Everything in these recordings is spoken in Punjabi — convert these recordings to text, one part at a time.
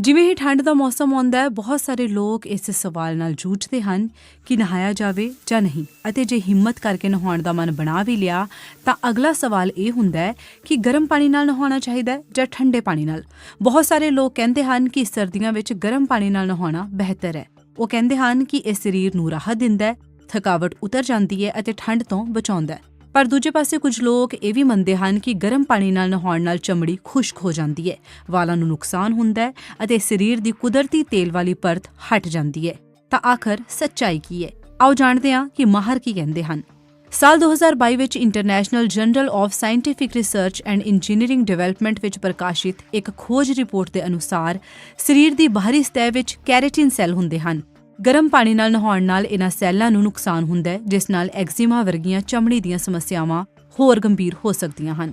ਜਿਵੇਂ ਹੀ ਠੰਡ ਦਾ ਮੌਸਮ ਆਉਂਦਾ ਹੈ, ਬਹੁਤ ਸਾਰੇ ਲੋਕ ਇਸ ਸਵਾਲ ਨਾਲ ਜੂਝਦੇ ਹਨ ਕਿ ਨਹਾਇਆ ਜਾਵੇ ਜਾਂ ਨਹੀਂ। ਅਤੇ ਜੇ ਹਿੰਮਤ ਕਰਕੇ ਨਹਾਉਣ ਦਾ ਮਨ ਬਣਾ ਵੀ ਲਿਆ, ਤਾਂ ਅਗਲਾ ਸਵਾਲ ਇਹ ਹੁੰਦਾ ਹੈ ਕਿ ਗਰਮ ਪਾਣੀ ਨਾਲ ਨਹਾਉਣਾ ਚਾਹੀਦਾ ਹੈ ਜਾਂ ਠੰਡੇ ਪਾਣੀ ਨਾਲ? ਬਹੁਤ ਸਾਰੇ ਲੋਕ ਕਹਿੰਦੇ ਹਨ ਕਿ ਸਰਦੀਆਂ ਵਿੱਚ ਗਰਮ ਪਾਣੀ ਨਾਲ ਨਹਾਉਣਾ ਬਿਹਤਰ ਹੈ। ਉਹ ਕਹਿੰਦੇ ਹਨ ਕਿ ਇਹ ਸਰੀਰ ਨੂੰ ਰਾਹਤ ਦਿੰਦਾ ਹੈ, ਥਕਾਵਟ ਉਤਰ ਜਾਂਦੀ ਹੈ ਅਤੇ ਠੰਡ ਤੋਂ ਬਚਾਉਂਦਾ ਹੈ। ਪਰ ਦੂਜੇ ਪਾਸੇ ਕੁਝ ਲੋਕ ਇਹ ਵੀ ਮੰਨਦੇ ਹਨ ਕਿ ਗਰਮ ਪਾਣੀ ਨਾਲ ਨਹਾਉਣ ਨਾਲ ਚਮੜੀ ਖੁਸ਼ਕ ਹੋ ਜਾਂਦੀ ਹੈ। ਵਾਲਾਂ ਨੂੰ ਨੁਕਸਾਨ ਹੁੰਦਾ ਹੈ ਅਤੇ ਸਰੀਰ ਦੀ ਕੁਦਰਤੀ ਤੇਲ ਵਾਲੀ ਪਰਤ ਹਟ ਜਾਂਦੀ ਹੈ। ਤਾਂ ਆਖਰ ਸੱਚਾਈ ਕੀ ਹੈ? ਆਓ ਜਾਣਦੇ ਹਾਂ ਕਿ ਮਾਹਰ ਕੀ ਕਹਿੰਦੇ ਹਨ। ਸਾਲ 2022 ਵਿੱਚ international journal of scientific research and engineering development ਵਿੱਚ ਪ੍ਰਕਾਸ਼ਿਤ ਇੱਕ ਖੋਜ ਰਿਪੋਰਟ ਦੇ ਅਨੁਸਾਰ ਸਰੀਰ ਦੀ ਬਾਹਰੀ ਸਤਹ ਵਿੱਚ ਕੈਰੇਟਿਨ ਸੈੱਲ ਹੁੰਦੇ ਹਨ। ਗਰਮ ਪਾਣੀ ਨਾਲ ਨਹਾਉਣ ਨਾਲ ਇਹਨਾਂ ਸੈੱਲਾਂ ਨੂੰ ਨੁਕਸਾਨ ਹੁੰਦਾ ਹੈ, ਜਿਸ ਨਾਲ ਐਗਜ਼ੀਮਾ ਵਰਗੀਆਂ ਚਮੜੀ ਦੀਆਂ ਸਮੱਸਿਆਵਾਂ ਹੋਰ ਗੰਭੀਰ ਹੋ ਸਕਦੀਆਂ ਹਨ।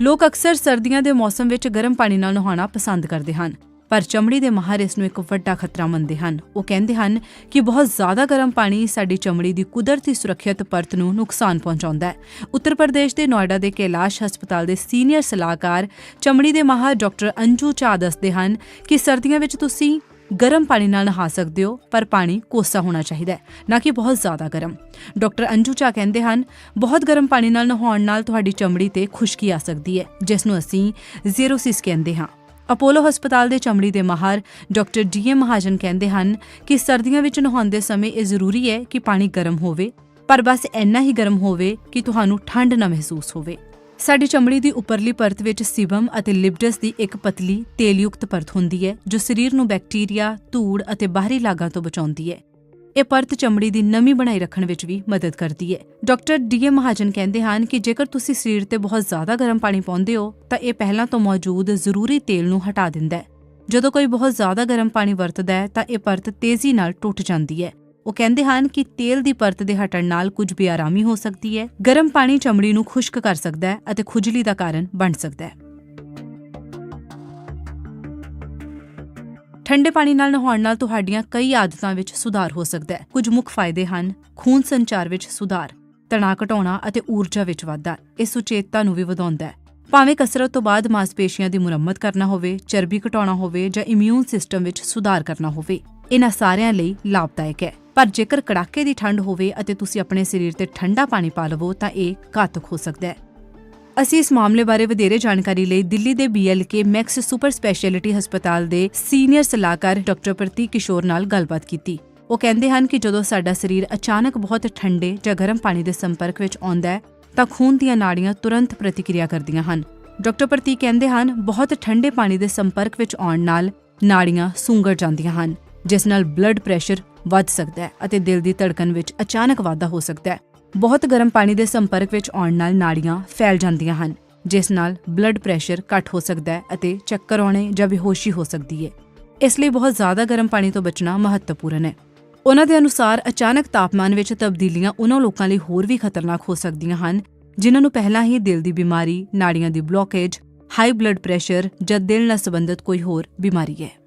ਲੋਕ ਅਕਸਰ ਸਰਦੀਆਂ ਦੇ ਮੌਸਮ ਵਿੱਚ ਗਰਮ ਪਾਣੀ ਨਾਲ ਨਹਾਉਣਾ ਪਸੰਦ ਕਰਦੇ ਹਨ। ਪਰ ਚਮੜੀ ਦੇ ਮਾਹਰ ਇਸ ਨੂੰ ਇੱਕ ਵੱਡਾ ਖਤਰਾ ਮੰਨਦੇ ਹਨ। ਉਹ ਕਹਿੰਦੇ ਹਨ ਕਿ ਬਹੁਤ ਜ਼ਿਆਦਾ ਗਰਮ ਪਾਣੀ ਸਾਡੀ ਚਮੜੀ ਦੀ ਕੁਦਰਤੀ ਸੁਰੱਖਿਅਤ ਪਰਤ ਨੂੰ ਨੁਕਸਾਨ ਪਹੁੰਚਾਉਂਦਾ ਹੈ। ਉੱਤਰ ਪ੍ਰਦੇਸ਼ ਦੇ ਨੋਇਡਾ ਦੇ ਕੈਲਾਸ਼ ਹਸਪਤਾਲ ਦੇ ਸੀਨੀਅਰ ਸਲਾਹਕਾਰ ਚਮੜੀ ਦੇ ਮਾਹਰ ਡਾਕਟਰ ਅੰਜੂ ਚਾ ਦੱਸਦੇ ਹਨ ਕਿ ਸਰਦੀਆਂ ਵਿੱਚ ਤੁਸੀਂ ਗਰਮ ਪਾਣੀ ਨਾਲ ਨਹਾ ਸਕਦੇ ਹੋ, ਪਰ ਪਾਣੀ ਕੋਸਾ ਹੋਣਾ ਚਾਹੀਦਾ ਹੈ, ਨਾ ਕਿ ਬਹੁਤ ਜ਼ਿਆਦਾ ਗਰਮ। ਡਾਕਟਰ ਅੰਜੂ ਚਾ ਕਹਿੰਦੇ ਹਨ, ਬਹੁਤ ਗਰਮ ਪਾਣੀ ਨਾਲ ਨਹਾਉਣ ਨਾਲ ਤੁਹਾਡੀ ਚਮੜੀ ਤੇ ਖੁਸ਼ਕੀ ਆ ਸਕਦੀ ਹੈ, ਜਿਸ ਨੂੰ ਅਸੀਂ ਜ਼ੀਰੋਸਿਸ ਕਹਿੰਦੇ ਹਾਂ। ਅਪੋਲੋ ਹਸਪਤਾਲ ਦੇ ਚਮੜੀ ਦੇ ਮਾਹਰ ਡਾਕਟਰ ਡੀ ਡੀਐਮ ਮਹਾਜਨ ਕਹਿੰਦੇ ਹਨ ਕਿ ਸਰਦੀਆਂ ਵਿੱਚ ਨਹਾਉਂਦੇ ਸਮੇਂ ਇਹ ਜ਼ਰੂਰੀ ਹੈ ਕਿ ਪਾਣੀ ਗਰਮ ਹੋਵੇ ਪਰ ਬਸ ਇੰਨਾ ਹੀ ਗਰਮ ਹੋਵੇ ਕਿ ਤੁਹਾਨੂੰ ਠੰਡ ਨਾ ਮਹਿਸੂਸ ਹੋਵੇ ਸਾਡੀ ਚਮੜੀ ਦੀ ਉੱਪਰਲੀ ਪਰਤ ਵਿੱਚ ਸਿਬਮ ਅਤੇ ਲਿਬਡਸ ਦੀ ਇੱਕ ਪਤਲੀ ਤੇਲਯੁਕਤ ਪਰਤ ਹੁੰਦੀ ਹੈ ਜੋ ਸਰੀਰ ਨੂੰ ਬੈਕਟੀਰੀਆ, ਧੂੜ ਅਤੇ ਬਾਹਰੀ ਲਾਗਾਂ ਤੋਂ ਬਚਾਉਂਦੀ ਹੈ। ਇਹ ਪਰਤ ਚਮੜੀ ਦੀ ਨਮੀ ਬਣਾਈ ਰੱਖਣ ਵਿੱਚ ਵੀ ਮਦਦ ਕਰਦੀ ਹੈ। ਡਾਕਟਰ ਡੀਐਮ ਮਹਾਜਨ ਕਹਿੰਦੇ ਹਨ ਕਿ ਜੇਕਰ ਤੁਸੀਂ ਸਰੀਰ ਤੇ ਬਹੁਤ ਜ਼ਿਆਦਾ ਗਰਮ ਪਾਣੀ ਪਾਉਂਦੇ ਹੋ, ਤਾਂ ਇਹ ਪਹਿਲਾਂ ਤੋਂ ਮੌਜੂਦ ਜ਼ਰੂਰੀ ਤੇਲ ਨੂੰ ਹਟਾ ਦਿੰਦਾ ਹੈ। ਜਦੋਂ ਕੋਈ ਬਹੁਤ ਜ਼ਿਆਦਾ ਗਰਮ ਪਾਣੀ ਵਰਤਦਾ ਹੈ, ਤਾਂ ਇਹ ਪਰਤ ਤੇਜ਼ੀ ਨਾਲ ਟੁੱਟ ਜਾਂਦੀ ਹੈ। ਉਹ ਕਹਿੰਦੇ ਹਨ ਕਿ ਤੇਲ ਦੀ ਪਰਤ ਦੇ ਹਟਣ ਨਾਲ ਕੁਝ ਬੇਆਰਾਮੀ ਹੋ ਸਕਦੀ ਹੈ ਗਰਮ ਪਾਣੀ ਚਮੜੀ ਨੂੰ ਖੁਸ਼ਕ ਕਰ ਸਕਦਾ ਹੈ ਅਤੇ ਖੁਜਲੀ ਦਾ ਕਾਰਨ ਬਣ ਸਕਦਾ ਹੈ ਠੰਡੇ ਪਾਣੀ ਨਾਲ ਨਹਾਉਣ ਨਾਲ ਤੁਹਾਡੀਆਂ ਕਈ ਆਦਤਾਂ ਵਿੱਚ ਸੁਧਾਰ ਹੋ ਸਕਦਾ ਹੈ। ਕੁਝ ਮੁੱਖ ਫਾਇਦੇ ਹਨ। ਖੂਨ ਸੰਚਾਰ ਵਿੱਚ ਸੁਧਾਰ, ਤਣਾਅ ਘਟਾਉਣਾ ਅਤੇ ਊਰਜਾ ਵਿੱਚ ਵਾਧਾ, ਇਹ ਸੁਚੇਤਤਾ ਨੂੰ ਵੀ ਵਧਾਉਂਦਾ ਹੈ। ਭਾਵੇਂ ਕਸਰਤ ਤੋਂ ਬਾਅਦ ਮਾਸਪੇਸ਼ੀਆਂ ਦੀ ਮੁਰੰਮਤ ਕਰਨਾ ਹੋਵੇ, ਚਰਬੀ ਘਟਾਉਣਾ ਹੋਵੇ ਜਾਂ ਇਮਿਊਨ ਸਿਸਟਮ ਵਿੱਚ ਸੁਧਾਰ ਕਰਨਾ ਹੋਵੇ, ਇਹਨਾਂ ਸਾਰਿਆਂ ਲਈ ਲਾਭਦਾਇਕ ਹੈ। ਪਰ ਜੇਕਰ ਕੜਾਕੇ ਦੀ ਠੰਡ ਹੋਵੇ ਅਤੇ ਤੁਸੀਂ ਆਪਣੇ ਸਰੀਰ ਤੇ ਠੰਡਾ ਪਾਣੀ ਪਾ ਲਵੋ, ਤਾਂ ਇਹ ਘਾਤਕ ਹੋ ਸਕਦਾ ਹੈ। ਅਸੀਂ ਇਸ ਮਾਮਲੇ ਬਾਰੇ ਵਧੇਰੇ ਜਾਣਕਾਰੀ ਲਈ ਦਿੱਲੀ ਦੇ ਬੀਐਲਕੇ ਮੈਕਸ ਸੁਪਰ ਸਪੈਸ਼ਲਿਟੀ ਹਸਪਤਾਲ ਦੇ ਸੀਨੀਅਰ ਸਲਾਹਕਾਰ ਡਾਕਟਰ ਪ੍ਰਤੀਕ ਕਿਸ਼ੋਰ ਨਾਲ ਗੱਲਬਾਤ ਕੀਤੀ। ਉਹ ਕਹਿੰਦੇ ਹਨ ਕਿ ਜਦੋਂ ਸਾਡਾ ਸਰੀਰ ਅਚਾਨਕ ਬਹੁਤ ਠੰਡੇ ਜਾਂ ਗਰਮ ਪਾਣੀ ਦੇ ਸੰਪਰਕ ਵਿੱਚ ਆਉਂਦਾ ਹੈ, ਤਾਂ ਖੂਨ ਦੀਆਂ ਨਾੜੀਆਂ ਤੁਰੰਤ ਪ੍ਰਤੀਕਿਰਿਆ ਕਰਦੀਆਂ ਹਨ। ਡਾਕਟਰ ਪ੍ਰਤੀਕ ਕਹਿੰਦੇ ਹਨ, ਬਹੁਤ ਠੰਡੇ ਪਾਣੀ ਦੇ ਸੰਪਰਕ ਵਿੱਚ ਆਉਣ ਨਾਲ ਨਾੜੀਆਂ ਸੁੰਗੜ ਜਾਂਦੀਆਂ ਹਨ, ਜਿਸ ਨਾਲ ਬਲੱਡ ਪ੍ਰੈਸ਼ਰ ਵੱਧ ਸਕਦਾ ਹੈ ਅਤੇ ਦਿਲ ਦੀ ਧੜਕਣ ਵਿੱਚ ਅਚਾਨਕ ਵਾਧਾ ਹੋ ਸਕਦਾ ਹੈ। ਬਹੁਤ ਗਰਮ ਪਾਣੀ ਦੇ ਸੰਪਰਕ ਵਿੱਚ ਆਉਣ ਨਾਲ ਨਾੜੀਆਂ ਫੈਲ ਜਾਂਦੀਆਂ ਹਨ ਜਿਸ ਨਾਲ ਬਲੱਡ ਪ੍ਰੈਸ਼ਰ ਘੱਟ ਹੋ ਸਕਦਾ ਹੈ ਅਤੇ ਚੱਕਰ ਆਉਣੇ ਜਾਂ ਬੇਹੋਸ਼ੀ ਹੋ ਸਕਦੀ ਹੈ। ਇਸ ਲਈ ਬਹੁਤ ਜ਼ਿਆਦਾ ਗਰਮ ਪਾਣੀ ਤੋਂ ਬਚਣਾ ਮਹੱਤਵਪੂਰਨ ਹੈ। ਉਹਨਾਂ ਦੇ ਅਨੁਸਾਰ ਅਚਾਨਕ ਤਾਪਮਾਨ ਵਿੱਚ ਤਬਦੀਲੀਆਂ ਉਹਨਾਂ ਲੋਕਾਂ ਲਈ ਹੋਰ ਵੀ ਖਤਰਨਾਕ ਹੋ ਸਕਦੀਆਂ ਹਨ ਜਿਨ੍ਹਾਂ ਨੂੰ ਪਹਿਲਾਂ ਹੀ ਦਿਲ ਦੀ ਬਿਮਾਰੀ, ਨਾੜੀਆਂ ਦੀ ਬਲੌਕੇਜ, ਹਾਈ ਬਲੱਡ ਪ੍ਰੈਸ਼ਰ ਜਾਂ ਦਿਲ ਨਾਲ ਸੰਬੰਧਿਤ ਕੋਈ ਹੋਰ ਬਿਮਾਰੀ ਹੈ।